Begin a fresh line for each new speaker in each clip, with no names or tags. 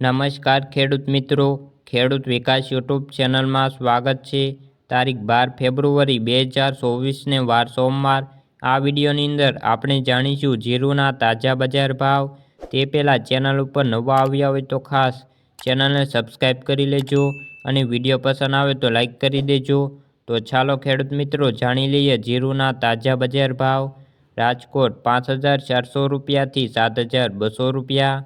નમસ્કાર ખેડૂત મિત્રો. ખેડૂત વિકાસ યુટ્યુબ ચેનલમાં સ્વાગત છે. તારીખ બાર ફેબ્રુઆરી બે હજાર ચોવીસને વાર સોમવાર. આ વિડીયોની અંદર આપણે જાણીશું જીરુના તાજા બજાર ભાવ. તે પહેલાં ચેનલ ઉપર નવા આવ્યા હોય તો ખાસ ચેનલને સબસ્ક્રાઈબ કરી લેજો અને વીડિયો પસંદ આવે તો લાઈક કરી દેજો. તો ચાલો ખેડૂત મિત્રો જાણી લઈએ જીરુના તાજા બજાર ભાવ. રાજકોટ પાંચ હજાર ચારસો રૂપિયાથી સાત હજાર બસો રૂપિયા.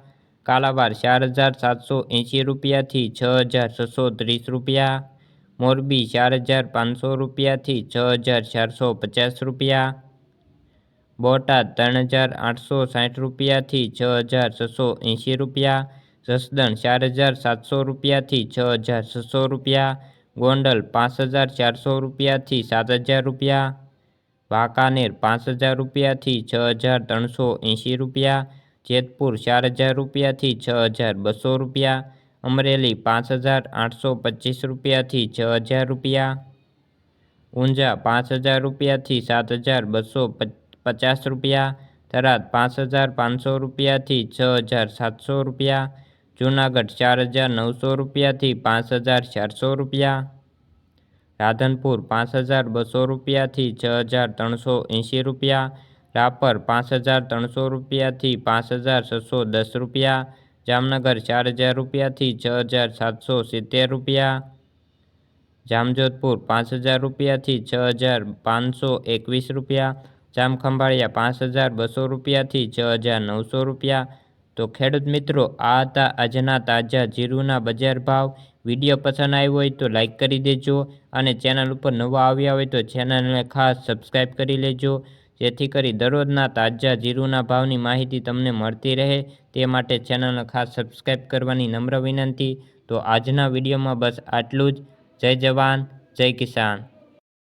કાલાવાર ચાર હજાર સાતસો એંશી રૂપિયાથી છ હજાર છસો ત્રીસ રૂપિયા મોરબી ચાર હજાર પાંચસો રૂપિયાથી છ હજાર ચારસો પચાસ રૂપિયા બોટાદ ત્રણ હજાર આઠસો સાઠ રૂપિયાથી છ હજાર છસો એંશી રૂપિયા જસદણ ચાર હજાર સાતસો રૂપિયાથી છ હજાર છસો રૂપિયા ગોંડલ પાંચ હજાર ચારસો રૂપિયાથી સાત હજાર રૂપિયા વાંકાનેર પાંચ હજાર રૂપિયાથી છ હજાર ત્રણસો એંશી રૂપિયા જેતપુર ચાર હજાર રૂપિયાથી છ હજાર બસો રૂપિયા, અમરેલી પાંચ હજાર આઠસો પચીસ રૂપિયાથી છ હજાર રૂપિયા, ઊંઝા પાંચ હજાર રૂપિયાથી સાત હજાર બસો પચાસ રૂપિયા, થરાદ પાંચ હજાર પાંચસો રૂપિયાથી છ હજાર સાતસો રૂપિયા, જૂનાગઢ ચાર હજાર નવસો રૂપિયાથી પાંચ હજાર ચારસો રૂપિયા, રાધનપુર પાંચ હજાર બસો રૂપિયાથી છ હજાર ત્રણસો એંશી રૂપિયા રાપર પાંચ હજાર ત્રણસો રૂપિયાથી પાંચ હજાર છસો દસ રૂપિયા, જામનગર ચાર હજાર રૂપિયાથી છ હજાર સાતસો સિત્તેર રૂપિયા, જામજોધપુર પાંચ હજાર રૂપિયાથી છ હજાર પાંચસો એકવીસ રૂપિયા, જામખંભાળિયા પાંચ હજાર બસો રૂપિયાથી છ હજાર નવસો રૂપિયા. તો ખેડૂત મિત્રો, આ હતા આજના તાજા જીરુના બજાર ભાવ. વીડિયો પસંદ આવ્યો હોય તો લાઇક કરી દેજો અને ચેનલ ઉપર નવા આવ્યા હોય તો ચેનલને ખાસ સબસ્ક્રાઈબ કરી લેજો. જેથી કરી દરરોજના તાજા જીરુના ભાવની માહિતી તમને મળતી રહે તે માટે ચેનલને ખાસ સબસ્ક્રાઈબ કરવાની નમ્ર વિનંતી. તો આજના વિડીયોમાં બસ આટલું જ. જય જવાન, જય કિસાન.